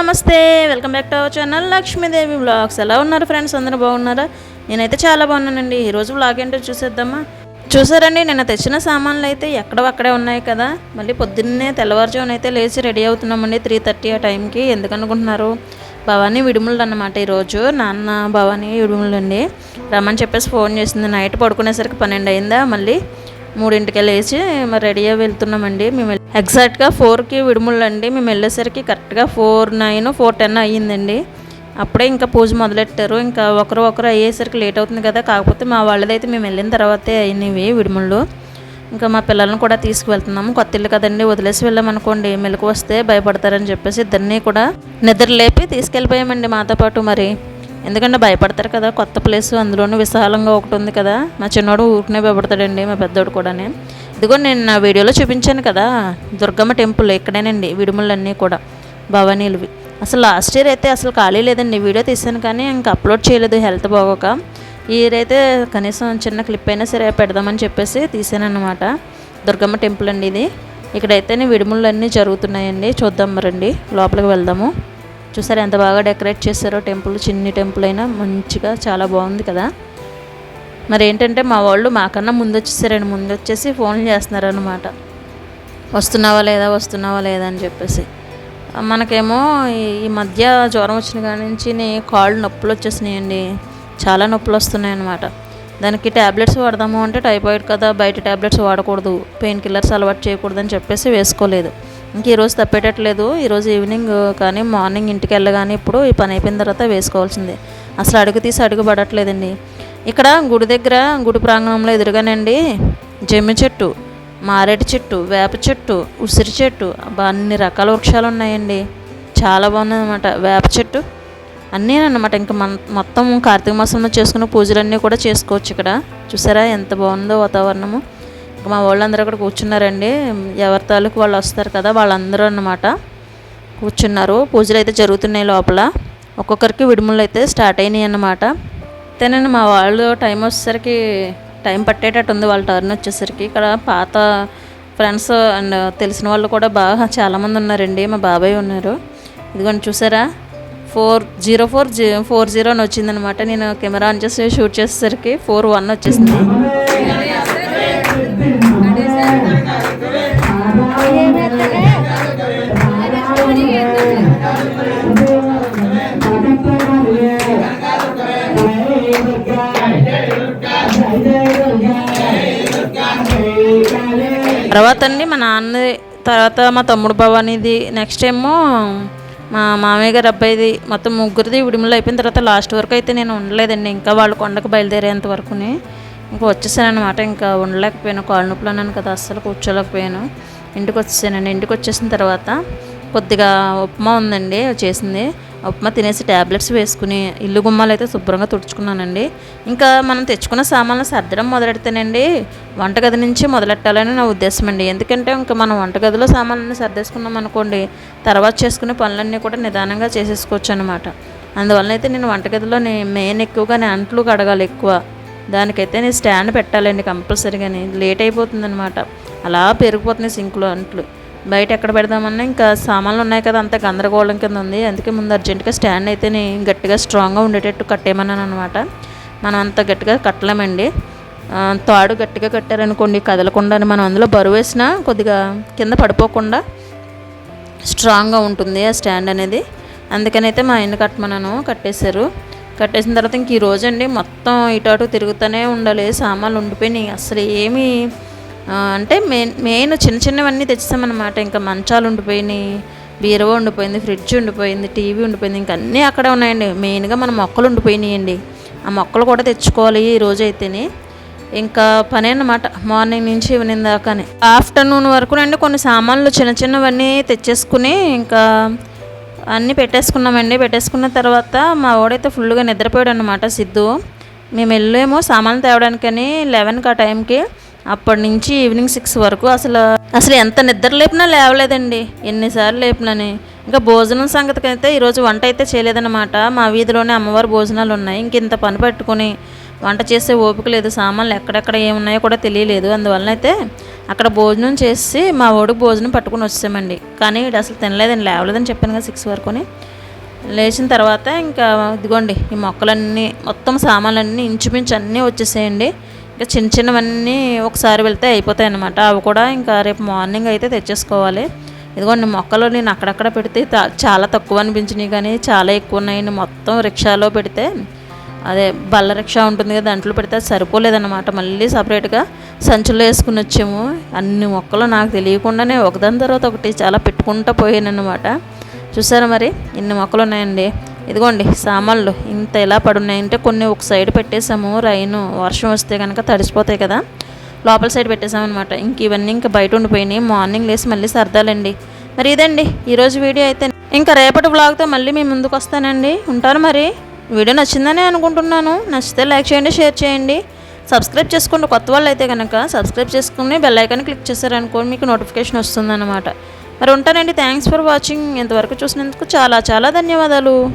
నమస్తే welcome back to our channel Lakshmidevi blogs ఎలా ఉన్నారు ఫ్రెండ్స్? అందరూ బాగున్నారా? నేనైతే చాలా బాగున్నానండి. ఈరోజు బ్లాగ్ ఏంటో చూసేద్దామా? చూసారండి నిన్న తెచ్చిన సామాన్లు అయితే ఎక్కడ అక్కడే ఉన్నాయి కదా. మళ్ళీ పొద్దున్నే తెల్లవారుజామున అయితే లేచి రెడీ అవుతున్నామండి త్రీ థర్టీ ఆ టైంకి. ఎందుకనుకుంటున్నారు? భవానీ విడుములు అన్నమాట ఈరోజు నాన్న భవానీ విడుములు అండి రమ్మని చెప్పేసి ఫోన్ చేసింది. నైట్ పడుకునేసరికి పన్నెండు అయిందా మళ్ళీ? మూడింటికి లేచి మరి రెడీగా వెళ్తున్నామండి. మేము ఎగ్జాక్ట్గా ఫోర్కి విడుములు అండి మేము వెళ్ళేసరికి కరెక్ట్గా ఫోర్ నైన్ ఫోర్ టెన్ అయ్యిందండి. అప్పుడే ఇంకా పూజ మొదలెట్టారు. ఇంకా ఒకరు ఒకరు అయ్యేసరికి లేట్ అవుతుంది కదా. కాకపోతే మా వాళ్ళదైతే మేము వెళ్ళిన తర్వాతే అయినవి విడుముళ్ళు ఇంకా మా పిల్లల్ని కూడా తీసుకువెళ్తున్నాము. కొత్త ఇల్లు కదండి. వదిలేసి వెళ్ళామనుకోండి. మెలకు వస్తే భయపడతారని చెప్పేసి ఇద్దరిని కూడా నిద్ర లేపి తీసుకెళ్ళిపోయామండి మాతో పాటు మరి. ఎందుకంటే భయపడతారు కదా కొత్త ప్లేస్ అందులోనూ విశాలంగా ఒకటి ఉంది కదా. మా చిన్నోడు ఊరికనే భయపడతాడండి మా పెద్దోడు కూడానే. ఇదిగో నేను నా వీడియోలో చూపించాను కదా దుర్గమ్మ టెంపుల్ ఇక్కడేనండి విడుములన్నీ కూడా భవానీలువి. అసలు లాస్ట్ ఇయర్ అయితే అసలు ఖాళీ లేదండి వీడియో తీసాను కానీ ఇంకా అప్లోడ్ చేయలేదు హెల్త్ బాగోక. ఇయర్ అయితే కనీసం చిన్న క్లిప్ అయినా సరే పెడదామని చెప్పేసి తీసాను అనమాట దుర్గమ్మ టెంపుల్ అండి ఇది. ఇక్కడైతే విడుములు అన్నీ జరుగుతున్నాయండి చూద్దాం మరండి లోపలికి వెళ్దాము. చూసారు ఎంత బాగా డెకరేట్ చేశారో టెంపుల్ చిన్ని టెంపుల్ అయినా మంచిగా చాలా బాగుంది కదా. మరి ఏంటంటే మా వాళ్ళు మాకన్నా ముందు వచ్చేసారండి ముందు వచ్చేసి ఫోన్లు చేస్తున్నారనమాట వస్తున్నావా లేదా వస్తున్నావా లేదా అని చెప్పేసి. మనకేమో ఈ- మధ్య జ్వరం వచ్చిన కాడి నుంచి నీ- కాళ్ళు నొప్పులు వచ్చేసినాయండి. చాలా నొప్పులు వస్తున్నాయి అన్నమాట దానికి ట్యాబ్లెట్స్ వాడదాము అంటే టైఫాయిడ్ కదా బయట ట్యాబ్లెట్స్ వాడకూడదు పెయిన్ కిల్లర్స్ అలవాటు చేయకూడదని చెప్పేసి వేసుకోలేదు. ఇంక ఈరోజు తప్పేటట్లేదు. ఈరోజు ఈవినింగ్ కానీ మార్నింగ్ ఇంటికి వెళ్ళగానే ఇప్పుడు ఈ పని అయిపోయిన తర్వాత వేసుకోవాల్సిందే. అసలు అడుగు తీసి అడుగు పడట్లేదండి. ఇక్కడ గుడి దగ్గర గుడి ప్రాంగణంలో ఎదురుగానండి జమ్మి చెట్టు మారేటి చెట్టు వేప చెట్టు ఉసిరి చెట్టు అన్ని రకాల వృక్షాలు ఉన్నాయండి. చాలా బాగుందన్నమాట. వేప చెట్టు అన్నీ అన్నమాట ఇంకా మన మొత్తం కార్తీక మాసంలో చేసుకున్న పూజలన్నీ కూడా చేసుకోవచ్చు ఇక్కడ. చూసారా ఎంత బాగుందో వాతావరణము. మా వాళ్ళందరూ అక్కడ కూర్చున్నారండి. ఎవరి తాలూకు వాళ్ళు వస్తారు కదా వాళ్ళందరూ అన్నమాట కూర్చున్నారు. పూజలు అయితే జరుగుతున్నాయి లోపల. ఒక్కొక్కరికి విడుములు అయితే స్టార్ట్ అయినాయి అన్నమాట. అయితేనండి మా వాళ్ళు టైం వచ్చేసరికి టైం పట్టేటట్టు ఉంది వాళ్ళ టర్న్ వచ్చేసరికి. ఇక్కడ పాత ఫ్రెండ్స్ అండ్ తెలిసిన వాళ్ళు కూడా బాగా చాలామంది ఉన్నారండి మా బాబాయ్ ఉన్నారు. ఇదిగోండి చూసారా? Four zero four G four zero అని వచ్చిందనమాట నేను కెమెరా ఆన్ చేసి షూట్ చేసేసరికి ఫోర్ వన్ వచ్చేసింది. తర్వాత అండి మా నాన్న తర్వాత మా తమ్ముడు భవానీది నెక్స్ట్ ఏమో మా మామయ్య గారి అబ్బాయిది మొత్తం ముగ్గురిది విడుములు అయిపోయిన తర్వాత లాస్ట్ వరకు అయితే నేను ఉండలేదండి. ఇంకా వాళ్ళు కొండకు బయలుదేరేంత వరకునే. ఇంకా వచ్చేసాను అనమాట ఇంకా ఉండలేకపోయాను. కాళ్ళు నొప్పులు అన్నాను కదా అస్సలు కూర్చోలేకపోయాను. ఇంటికి వచ్చేసానండి. ఇంటికి వచ్చేసిన తర్వాత కొద్దిగా ఉప్మా ఉందండి చేసింది. ఉప్మా తినేసి ట్యాబ్లెట్స్ వేసుకుని ఇల్లు గుమ్మాలు అయితే శుభ్రంగా తుడుచుకున్నానండి. ఇంకా మనం తెచ్చుకున్న సామాన్లు సర్దడం మొదలెడితేనండి వంటగది నుంచి మొదలెట్టాలని నా ఉద్దేశం అండి ఎందుకంటే ఇంకా మనం వంటగదిలో సామాన్లన్నీ సర్దేసుకున్నాం అనుకోండి తర్వాత చేసుకునే పనులన్నీ కూడా నిదానంగా చేసేసుకోవచ్చు అనమాట అందువల్ల అయితే నేను వంటగదిలో మెయిన్ ఎక్కువగా నేను అంట్లు కడగాలి ఎక్కువ. దానికైతే నేను స్టాండ్ పెట్టాలండి కంపల్సరీగాని లేట్ అయిపోతుందనమాట అలా పెరిగిపోతున్నాయి సింక్లో అంట్లు. బయట ఎక్కడ పెడదామన్నా ఇంకా సామాన్లు ఉన్నాయి కదా అంత గందరగోళం కింద ఉంది. అందుకే ముందు అర్జెంటుగా స్టాండ్ అయితే నేను గట్టిగా స్ట్రాంగ్గా ఉండేటట్టు కట్టేయమన్నాను అనమాట మనం అంత గట్టిగా కట్టలేమండి. తాడు గట్టిగా కట్టారనుకోండి కదలకుండా మనం అందులో బరువు వేసినా కొద్దిగా కింద పడిపోకుండా స్ట్రాంగ్గా ఉంటుంది ఆ స్టాండ్ అనేది. అందుకని అయితే మా ఆయన కట్టమన్నాను కట్టేశారు. కట్టేసిన తర్వాత ఇంక ఈ అండి మొత్తం ఇటు అటు తిరుగుతూనే ఉండాలి. సామాన్లు ఉండిపోయినాయి. అసలు ఏమీ అంటే మెయిన్ మెయిన్ చిన్న చిన్నవన్నీ తెచ్చామన్నమాట ఇంకా మంచాలు ఉండిపోయినాయి బీరువా ఉండిపోయింది ఫ్రిడ్జ్ ఉండిపోయింది టీవీ ఉండిపోయింది ఇంకా అన్నీ అక్కడే ఉన్నాయండి. మెయిన్గా మన మొక్కలు ఉండిపోయినాయండి. ఆ మొక్కలు కూడా తెచ్చుకోవాలి ఈ రోజు అయితేనే ఇంకా పని అన్నమాట మార్నింగ్ నుంచి ఈవినింగ్ దాకానే. ఆఫ్టర్నూన్ వరకు అండి కొన్ని సామాన్లు చిన్న చిన్నవన్నీ తెచ్చేసుకుని ఇంకా అన్నీ పెట్టేసుకున్నామండి. పెట్టేసుకున్న తర్వాత మా వాడైతే ఫుల్గా నిద్రపోయాడు అనమాట సిద్ధు. మేము వెళ్ళేమో సామాన్లు తేవడానికని లెవెన్కి ఆ టైంకి. అప్పటి నుంచి ఈవినింగ్ సిక్స్ వరకు అసలు అసలు ఎంత నిద్ర లేపినా లేవలేదండి. ఎన్నిసార్లు లేపినని. ఇంకా భోజనం సంగతికి అయితే ఈరోజు వంట అయితే చేయలేదన్నమాట. మా వీధిలోనే అమ్మవారి భోజనాలు ఉన్నాయి. ఇంక ఇంత పని పెట్టుకుని వంట చేసే ఓపిక లేదు. సామాన్లు ఎక్కడెక్కడ ఏమున్నాయో కూడా తెలియలేదు. అందువలన అయితే అక్కడ భోజనం చేసి మా ఓడికి భోజనం పట్టుకుని వచ్చామండి కానీ ఇది అసలు తినలేదని లేవలేదని చెప్పాను కదా సిక్స్ వరకుని లేచిన తర్వాత ఇంకా ఇదిగోండి ఈ మొక్కలన్నీ మొత్తం సామాన్లన్నీ ఇంచుమించు అన్నీ వచ్చేసేయండి. ఇంకా చిన్న చిన్నవన్నీ ఒకసారి వెళ్తే అయిపోతాయి అన్నమాట అవి కూడా ఇంకా రేపు మార్నింగ్ అయితే తెచ్చేసుకోవాలి. ఇదిగోండి మొక్కలు నేను అక్కడక్కడ పెడితే చాలా తక్కువ అనిపించినాయి కానీ చాలా ఎక్కువ ఉన్నాయండి. మొత్తం రిక్షాలో పెడితే అదే బల్ల రిక్షా ఉంటుంది కదా దాంట్లో పెడితే అది సరిపోలేదన్నమాట. మళ్ళీ సపరేట్గా సంచుల్లో వేసుకుని వచ్చాము. అన్ని మొక్కలు నాకు తెలియకుండానే ఒకదాని తర్వాత ఒకటి చాలా పెట్టుకుంటూ పోయానన్నమాట. చూసారా మరి? ఇన్ని మొక్కలు ఉన్నాయండి. ఇదిగోండి సామాన్లు. ఇంత ఎలా పడున్నాయంటే కొన్ని ఒక సైడ్ పెట్టేసాము రైను వర్షం వస్తే కనుక తడిసిపోతాయి కదా. లోపల సైడ్ పెట్టేసామన్నమాట ఇంక ఇవన్నీ ఇంకా బయట ఉండిపోయినాయి. మార్నింగ్ లేసి మళ్ళీ సర్దాలండి. మరి ఇదండి. ఈరోజు వీడియో అయితే ఇంకా రేపటి బ్లాగ్తో మళ్ళీ మీ ముందుకు వస్తానండి. ఉంటాను మరి. వీడియో నచ్చిందని అనుకుంటున్నాను. నచ్చితే లైక్ చేయండి షేర్ చేయండి. సబ్స్క్రైబ్ చేసుకోండి కొత్త వాళ్ళు అయితే కనుక సబ్స్క్రైబ్ చేసుకుని బెల్ ఐకాన్ క్లిక్ చేశారనుకోండి మీకు నోటిఫికేషన్ వస్తుందన్నమాట. మరి ఉంటానండి. Thanks for watching. ఇంతవరకు చూసినందుకు చాలా చాలా ధన్యవాదాలు.